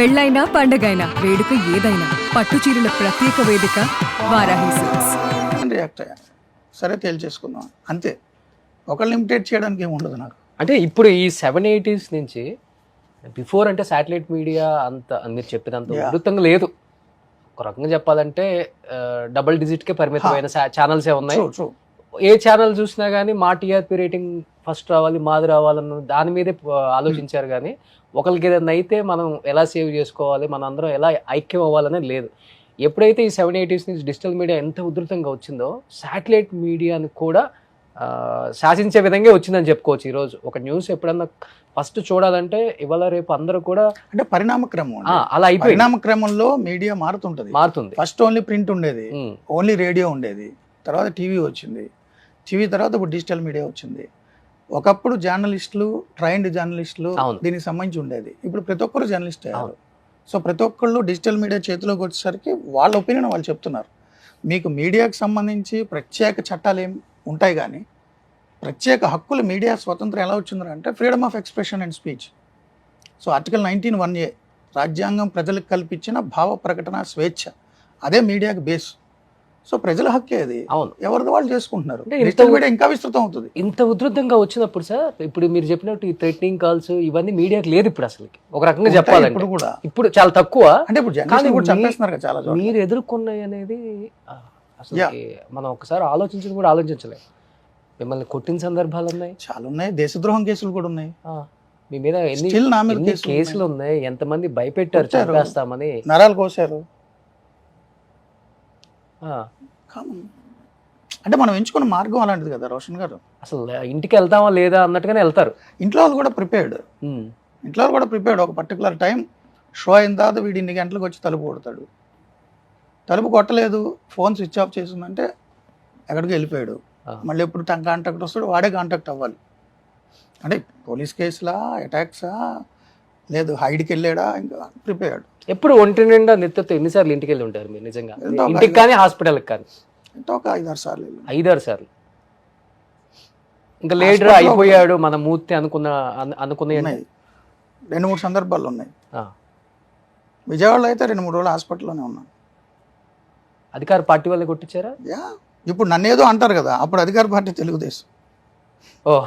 పెళ్ళైనా పండగైనా వేడుక ఏదైనా పట్టు చీరల ప్రత్యేక వేదిక వారాహి సిల్క్స్. రియాక్ట్ అయ్యాను సరే తేల్చేసుకుందాం. అంతే. ఒకళ్ళు ఇమిటేట్ చేయడానికి ఏమి ఉండదు నాకు. అంటే ఇప్పుడు ఈ సెవెన్ ఎయిటీస్ నుంచి బిఫోర్ అంటే శాటిలైట్ మీడియా అంత మీరు చెప్పినంత. ఉధృతంగా లేదు. ఒక రకంగా చెప్పాలంటే డబుల్ డిజిట్కే పరిమితమైన ఛానల్సే ఉన్నాయి. ఏ ఛానల్ చూసినా కానీ మా టీఆర్పీ రేటింగ్ ఫస్ట్ రావాలి మాది రావాలన్న దాని మీదే ఆలోచించారు కానీ ఒకరికి ఏదైనా అయితే మనం ఎలా సేవ్ చేసుకోవాలి మన అందరం ఎలా ఐక్యం అవ్వాలనేది లేదు. ఎప్పుడైతే ఈ సెవెన్ ఎయిటీస్ నుంచి డిజిటల్ మీడియా ఎంత ఉధృతంగా వచ్చిందో శాటిలైట్ మీడియాని కూడా శాసించే విధంగా వచ్చిందని చెప్పుకోవచ్చు. ఈరోజు ఒక న్యూస్ ఎప్పుడన్నా ఫస్ట్ చూడాలంటే ఇవాళ రేపు అందరూ కూడా అంటే పరిణామ క్రమం ఆ, అలా అయిపోయింది. పరిణామ క్రమంలో మీడియా మారుతుంటది. మారుతుంది. ఫస్ట్ ఓన్లీ ప్రింట్ ఉండేది. ఓన్లీ రేడియో ఉండేది. తర్వాత టీవీ వచ్చింది. టీవీ తర్వాత ఇప్పుడు డిజిటల్ మీడియా వచ్చింది. ఒకప్పుడు జర్నలిస్టులు ట్రైన్డ్ జర్నలిస్టులు. దీనికి సంబంధించి ఉండేది. ఇప్పుడు ప్రతి ఒక్కరు జర్నలిస్ట్ అయ్యారు. సో ప్రతి ఒక్కళ్ళు డిజిటల్ మీడియా చేతిలోకి వచ్చేసరికి వాళ్ళ ఒపీనియన్ వాళ్ళు చెప్తున్నారు. మీకు మీడియాకి సంబంధించి ప్రత్యేక చట్టాలు ఏం ఉంటాయి కానీ ప్రత్యేక హక్కులు మీడియా స్వతంత్రం ఎలా వచ్చిందంటే అంటే freedom of expression and speech so article nineteen one A రాజ్యాంగం ప్రజలకు కల్పించిన భావ ప్రకటన స్వేచ్ఛ. అదే మీడియాకి బేస్ సో ప్రజల హక్కే అది. అవును. ఎవరిది వాళ్ళు చేసుకుంటున్నారు. డిజిటల్ మీడియా ఇంకా విస్తృతం అవుతుంది. ఇంత ఉధృతంగా వచ్చినప్పుడు సార్ ఇప్పుడు మీరు చెప్పినట్టు ఈ థ్రెటనింగ్ కాల్స్ ఇవన్నీ మీడియాకి లేదు ఇప్పుడు అసలు ఒక రకంగా ఉంటాయి చెప్పాలంటే. ఇప్పుడు కూడా. ఇప్పుడు చాలా తక్కువ. అంటే ఇప్పుడు కూడా చంపేస్తున్నారు చాలా మీరు ఎదుర్కొన్నాయి అనేది అసలు. మనం ఒకసారి ఆలోచించడం కూడా ఆలోచించలేం. మిమ్మల్ని కొట్టిన సందర్భాలు ఉన్నాయి. చాలా ఉన్నాయి. దేశద్రోహం కేసులు కూడా ఉన్నాయి. మీ మీద ఎన్ని కేసులు ఉన్నాయి. ఎంతమంది భయపెట్టారు? కొట్టారు. చంపేస్తామని. నరాలు కోసారు కామన్. అంటే మనం ఎంచుకున్న మార్గం అలాంటిది కదా రోషన్ గారు. అసలు ఇంటికి వెళ్తామా లేదా అన్నట్టుగానే వెళ్తారు. ఇంట్లో వాళ్ళు కూడా ప్రిపేర్డ్. ఇంట్లో వాళ్ళు కూడా ప్రిపేర్డ్. ఒక పర్టికులర్ టైం షో అయిన తర్వాత వీడు ఇన్ని గంటలకు వచ్చి తలుపు కొడతాడు. తలుపు కొట్టలేదు ఫోన్ స్విచ్ ఆఫ్ చేసిందంటే ఎక్కడికి వెళ్ళిపోయాడు. మళ్ళీ ఎప్పుడు కాంటాక్ట్ వస్తాడు వాడే కాంటాక్ట్ అవ్వాలి. అంటే పోలీస్ కేసులా అటాక్సా లేదు హైడ్కి వెళ్ళాడా ఇంకా ప్రిపేర్డ్ ఎప్పుడు ఒంటి నిండా నెత్తతో ఎన్నిసార్లు ఇంటికి వెళ్ళి ఉంటారు మీరు నిజంగా? ఇంటికి కానీ హాస్పిటల్కి కానీ? ఎంతో ఒక ఐదారు సార్లు. ఐదారు సార్లు. ఇంకా హాస్పిటల్లో అయిపోయాడు మన మూర్తి అనుకున్న అను- అనుకున్న రెండు మూడు సందర్భాలు ఉన్నాయి. ఆ, విజయవాడలో అయితే రెండు మూడు రోజులు హాస్పిటల్లోనే ఉన్నాను. అధికార పార్టీ వాళ్ళే కొట్టించారా? యా. ఇప్పుడు నన్ను ఏదో అంటారు కదా అప్పుడు అధికార పార్టీ తెలుగుదేశం. ఓ.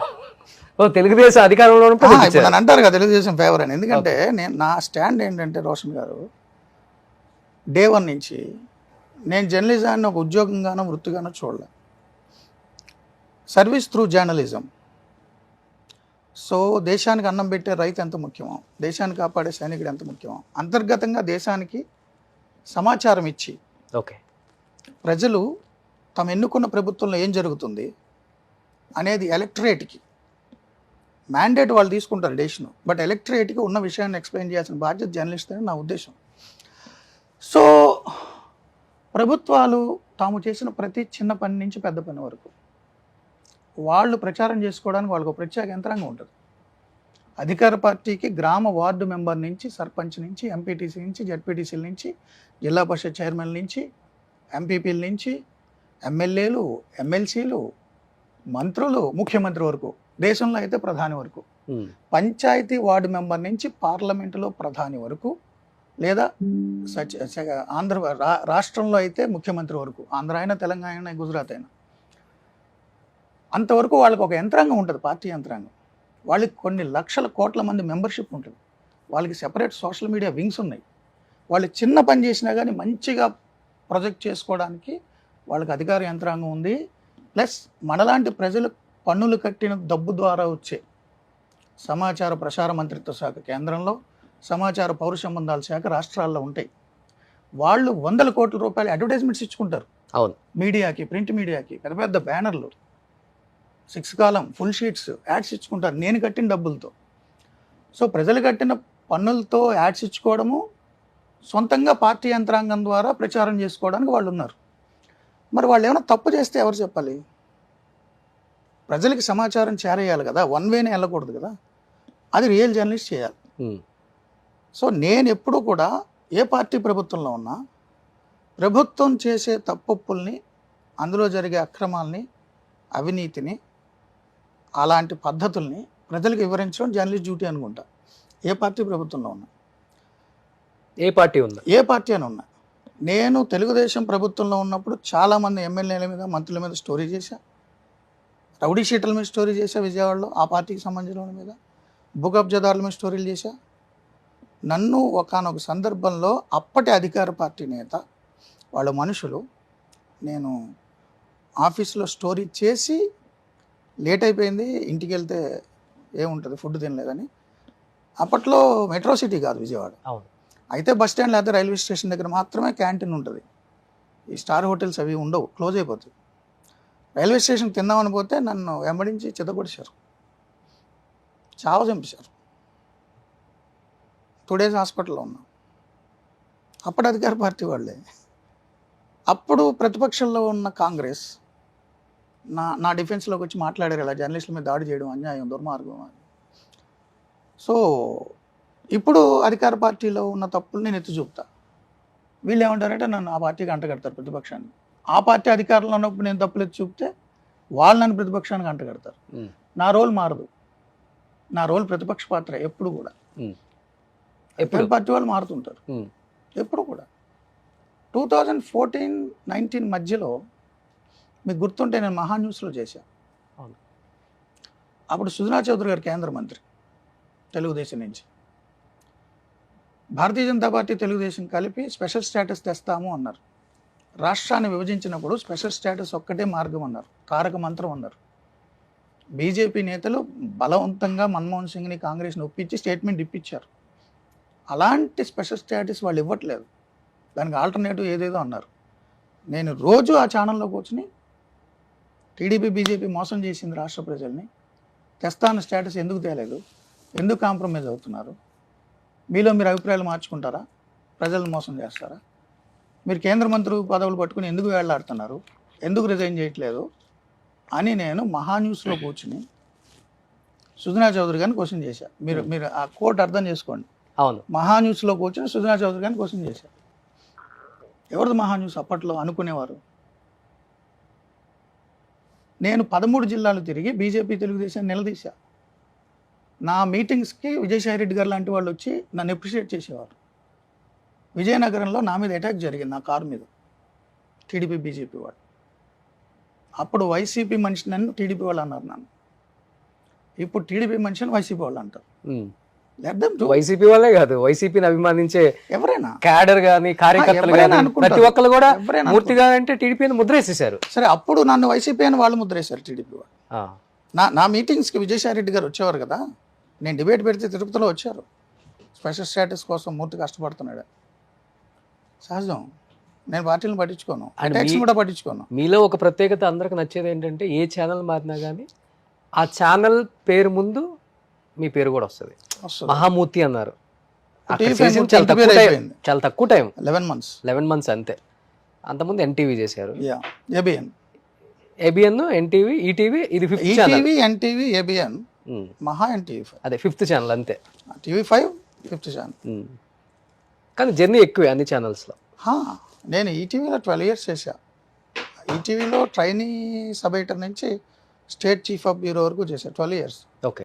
ఓ తెలుగుదేశం అధికారంలో ఇప్పుడు అంటారు కదా తెలుగుదేశం ఫేవర్ అని. ఎందుకంటే నేను నా స్టాండ్ ఏంటంటే రోషన్ గారు డే వన్ నుంచి నేను జర్నలిజాన్ని ఒక ఉద్యోగంగానో వృత్తిగానో చూడలే. సర్వీస్ త్రూ జర్నలిజం సో దేశానికి అన్నం పెట్టే రైతు ఎంత ముఖ్యమో దేశాన్ని కాపాడే సైనికుడు ఎంత ముఖ్యమో అంతర్గతంగా దేశానికి సమాచారం ఇచ్చి ఓకే. ప్రజలు తమ ఎన్నుకున్న ప్రభుత్వంలో ఏం జరుగుతుంది అనేది ఎలక్టరేట్కి మ్యాండేట్ వాళ్ళు తీసుకుంటారు డెసిషన్ బట్ ఎలక్టరేట్కి ఉన్న విషయాన్ని ఎక్స్ప్లెయిన్ చేయాల్సిన బాధ్యత జర్నలిస్ట్ అని నా ఉద్దేశం. సో ప్రభుత్వాలు తాము చేసిన ప్రతి చిన్న పని నుంచి పెద్ద పని వరకు వాళ్ళు ప్రచారం చేసుకోవడానికి వాళ్ళకు ఒక ప్రత్యేక యంత్రాంగం ఉంటుంది. అధికార పార్టీకి గ్రామ వార్డు మెంబర్ నుంచి సర్పంచ్ నుంచి ఎంపీటీసీ నుంచి జడ్పీటీసీల నుంచి జిల్లా పరిషత్ చైర్మన్ నుంచి ఎంపీపీల నుంచి ఎమ్మెల్యేలు ఎమ్మెల్సీలు మంత్రులు ముఖ్యమంత్రి వరకు దేశంలో అయితే ప్రధాని వరకు పంచాయతీ వార్డు మెంబర్ నుంచి పార్లమెంటులో ప్రధాని వరకు లేదా ఆంధ్ర రాష్ట్రంలో అయితే ముఖ్యమంత్రి వరకు ఆంధ్ర అయినా తెలంగాణ అయినా గుజరాత్ అయినా. అంతవరకు వాళ్ళకి ఒక యంత్రాంగం ఉంటుంది పార్టీ యంత్రాంగం. వాళ్ళకి కొన్ని లక్షల కోట్ల మంది మెంబర్షిప్ ఉంటుంది. వాళ్ళకి సెపరేట్ సోషల్ మీడియా వింగ్స్ ఉన్నాయి. వాళ్ళు చిన్న పని చేసినా కానీ మంచిగా ప్రొజెక్ట్ చేసుకోవడానికి వాళ్ళకి అధికార యంత్రాంగం ఉంది. ప్లస్ మనలాంటి ప్రజలు పన్నులు కట్టిన డబ్బు ద్వారా వచ్చే సమాచార ప్రసార మంత్రిత్వ శాఖ కేంద్రంలో సమాచార పౌర సంబంధాల శాఖ రాష్ట్రాల్లో ఉంటాయి. వాళ్ళు వందల కోట్ల రూపాయలు అడ్వర్టైజ్మెంట్స్ ఇచ్చుకుంటారు. అవును. మీడియాకి ప్రింట్ మీడియాకి పెద్ద పెద్ద బ్యానర్లు. Six column full sheets ads ఇచ్చుకుంటారు. నేను కట్టిన డబ్బులతో. సో ప్రజలు కట్టిన పన్నులతో యాడ్స్ ఇచ్చుకోవడము సొంతంగా పార్టీ యంత్రాంగం ద్వారా ప్రచారం చేసుకోవడానికి వాళ్ళు ఉన్నారు. మరి వాళ్ళు ఏమైనా తప్పు చేస్తే ఎవరు చెప్పాలి? ప్రజలకి సమాచారం చేరేయాలి కదా. వన్ వేనే వెళ్ళకూడదు కదా. అది రియల్ జర్నలిస్ట్ చేయాలి. సో నేను ఎప్పుడూ కూడా ఏ పార్టీ ప్రభుత్వంలో ఉన్నా ప్రభుత్వం చేసే తప్పొప్పుల్ని అందులో జరిగే అక్రమాల్ని అవినీతిని అలాంటి పద్ధతుల్ని ప్రజలకు వివరించడం జర్నలిస్ట్ డ్యూటీ అనుకుంటా. ఏ పార్టీ ప్రభుత్వంలో ఉన్నా. ఏ పార్టీ ఉందా? ఏ పార్టీ అని ఉన్నా. నేను తెలుగుదేశం ప్రభుత్వంలో ఉన్నప్పుడు చాలామంది ఎమ్మెల్యేల మీద మంత్రుల మీద స్టోరీ చేశా. రౌడీ షీటల మీద స్టోరీ చేశా విజయవాడలో ఆ పార్టీకి సంబంధించిన మీద. భూకబ్జదారుల మీద స్టోరీలు చేశా. నన్ను ఒకానొక సందర్భంలో అప్పటి అధికార పార్టీ నేత వాళ్ళ మనుషులు నేను ఆఫీస్లో స్టోరీ చేసి లేట్ అయిపోయింది ఇంటికి వెళ్తే ఏముంటుంది ఫుడ్ తినలేదని. అప్పట్లో మెట్రో సిటీ కాదు విజయవాడ. అవును. అయితే బస్ స్టాండ్ లేకపోతే రైల్వే స్టేషన్ దగ్గర మాత్రమే క్యాంటీన్ ఉంటుంది. ఈ స్టార్ హోటల్స్ అవి ఉండవు క్లోజ్ అయిపోతాయి. రైల్వే స్టేషన్ తిందామని పోతే నన్ను వెంబడించి చిత్తపడిశారు చావ చంపేశారు. టూ డేస్ హాస్పిటల్లో ఉన్నాం. అప్పుడు అధికార పార్టీ వాళ్ళే. అప్పుడు ప్రతిపక్షంలో ఉన్న కాంగ్రెస్ నా నా డిఫెన్స్లోకి వచ్చి మాట్లాడారు ఇలా జర్నలిస్టుల మీద దాడి చేయడం అన్యాయం దుర్మార్గం అని. సో ఇప్పుడు అధికార పార్టీలో ఉన్న తప్పులు నేను ఎత్తి చూపుతా. వీళ్ళు ఏమంటారంటే నన్ను ఆ పార్టీకి అంటగడతారు ప్రతిపక్షాన్ని. ఆ పార్టీ అధికారంలో ఉన్నప్పుడు నేను తప్పులు ఎత్తి చూపితే వాళ్ళు నన్ను ప్రతిపక్షానికి అంటగడతారు. నా రోల్ మారదు. నా రోల్ ప్రతిపక్ష పాత్ర ఎప్పుడు కూడా. ఎప్పుడు? పార్టీ వాళ్ళు మారుతుంటారు. ఎప్పుడు కూడా. టూ థౌజండ్ ఫోర్టీన్ నైన్టీన్ మధ్యలో మీకు గుర్తుంటే నేను మహా న్యూస్లో చేశాను. అప్పుడు సుజనా చౌదరి గారు కేంద్ర మంత్రి తెలుగుదేశం నుంచి. భారతీయ జనతా పార్టీ తెలుగుదేశం కలిపి స్పెషల్ స్టేటస్ తెస్తాము అన్నారు. రాష్ట్రాన్ని విభజించినప్పుడు స్పెషల్ స్టేటస్ ఒక్కటే మార్గం అన్నారు. కారక మంత్రం అన్నారు. బీజేపీ నేతలు బలవంతంగా మన్మోహన్ సింగ్ని కాంగ్రెస్ని ఒప్పించి స్టేట్మెంట్ ఇప్పించారు. అలాంటి స్పెషల్ స్టేటస్ వాళ్ళు ఇవ్వట్లేదు. దానికి ఆల్టర్నేటివ్ ఏదేదో అన్నారు. నేను రోజు ఆ ఛానల్లో కూర్చుని టీడీపీ బీజేపీ మోసం చేసింది రాష్ట్ర ప్రజల్ని. తెస్తాను స్టేటస్ ఎందుకు తేలేదు? ఎందుకు కాంప్రమైజ్ అవుతున్నారు? మీలో మీరు అభిప్రాయాలు మార్చుకుంటారా? ప్రజలను మోసం చేస్తారా? మీరు కేంద్ర మంత్రి పదవులు పట్టుకుని ఎందుకు వేళ్ళాడుతున్నారు? ఎందుకు రిజైన్ చేయట్లేదు? అని నేను మహా న్యూస్లో కూర్చుని సుజనా చౌదరి గారిని క్వశ్చన్ చేశా. మీరు మీరు ఆ కోట్ అర్థం చేసుకోండి. అవును. మహా న్యూస్లో కూర్చొని సుజనా చౌదరి గారిని క్వశ్చన్ చేశారు ఎవరిది మహా న్యూస్ అప్పట్లో అనుకునేవారు? నేను పదమూడు జిల్లాలు తిరిగి బీజేపీ తెలుగుదేశం నిలదీశా. నా మీటింగ్స్కి విజయసాయి రెడ్డి గారు లాంటి వాళ్ళు వచ్చి నన్ను అప్రిషియేట్ చేసేవారు. విజయనగరంలో నా మీద అటాక్ జరిగింది నా కారు మీద. టీడీపీ బీజేపీ వాళ్ళు. అప్పుడు వైసీపీ మనిషి నన్ను టీడీపీ వాళ్ళు అన్నారు నన్ను. ఇప్పుడు టీడీపీ మనిషిని వైసీపీ వాళ్ళు అంటారు. వైసీపీ వాళ్ళే కాదు వైసీపీని అభిమానించే ఎవరైనా. క్యాడర్ గాని కార్యకర్తలు గాని. ప్రతి ఒక్కరు కూడా మూర్తి గారు అంటే టీడీపీ ముద్ర వేసేసారు సరే అప్పుడు నన్ను వైసీపీ అని వాళ్ళు ముద్రేశారు టీడీపీ వాళ్ళు. నా నా మీటింగ్స్కి విజయసాయి రెడ్డి గారు వచ్చేవారు కదా? నేను డిబేట్ పెడితే తిరుపతిలో వచ్చారు. స్పెషల్ స్టేటస్ కోసం మూర్తి కష్టపడుతున్నాడు. సహజం. నేను పార్టీలను పట్టించుకోను. మీ- కూడా పట్టించుకోను. మీలో ఒక ప్రత్యేకత అందరికి నచ్చేది ఏంటంటే ఏ ఛానల్ మారినా కానీ ఆ ఛానల్ పేరు ముందు మీ పేరు కూడా వస్తుంది. మహామూర్తి అన్నారు. చాలా తక్కువ time eleven months eleven months అంతే. అంతకుముందు ఎన్టీవీ చేశారు. Yeah ABN ABN NTV ETV ఇది fifth ETV NTV ABN Maha NTV five. అదే ఫిఫ్త్ ఛానల్ అంతే. TV five fifth channel. ఉమ్. కానీ జర్నీ ఎక్కువే అన్ని ఛానల్స్లో. నేను ఈటీవీలో ట్వెల్వ్ ఇయర్స్ చేశా. ఈటీవీలో ట్రైనీ సబ్ ఎడిటర్ నుంచి స్టేట్ చీఫ్ ఆఫ్ బ్యూరో వరకు చేశా ట్వెల్వ్ ఇయర్స్. ఓకే